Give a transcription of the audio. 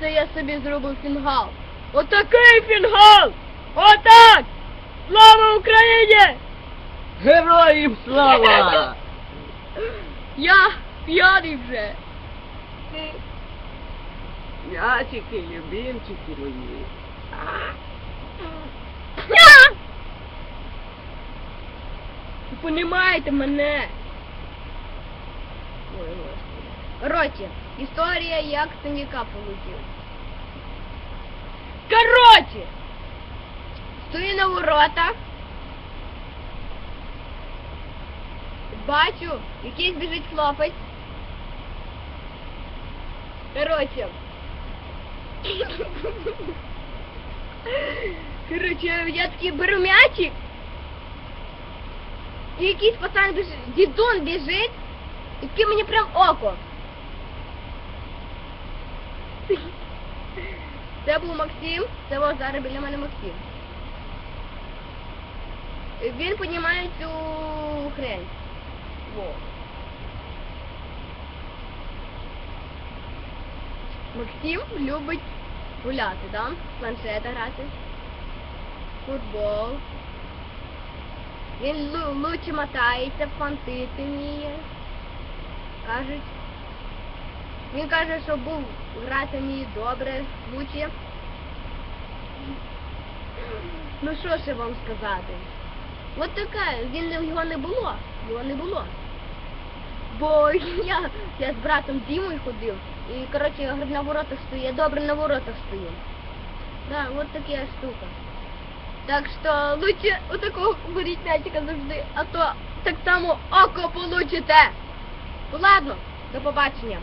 Це я собі зробив фінгал. Отакий фінгал! Отак! Слава Україні! Героїм слава! Я п'яний вже. М'ячики, любимчики мої. Ви понімаєте мене? Ой, господи. Короче, історія як синяка полетів. Короче! Стою на воротах. Бачу, якийсь біжить хлопець. Короче. Короче, я такий беру м'ячик. І якийсь пацан біжить, дідун біжить, і такий мені прям око. Це був Максим, це був зараз біля мене Максим. Він піднімає цю хрень. Во. Максим любить гуляти, да? Планшета грати. Футбол. Він лу- лучше мотається, фантити вміє. Кажуть. Він каже, що був грати вміє добре, лучше. Ну що ще вам сказати? От таке, він його не було. Його не було. Бо я, я з братом Дімою ходив. І коротше я на воротах стою. Я добре на воротах стою. Да, от така штука. Так що лучше отакого беріть м'ячика завжди, а то так само око получите. Ну ладно, до побачення.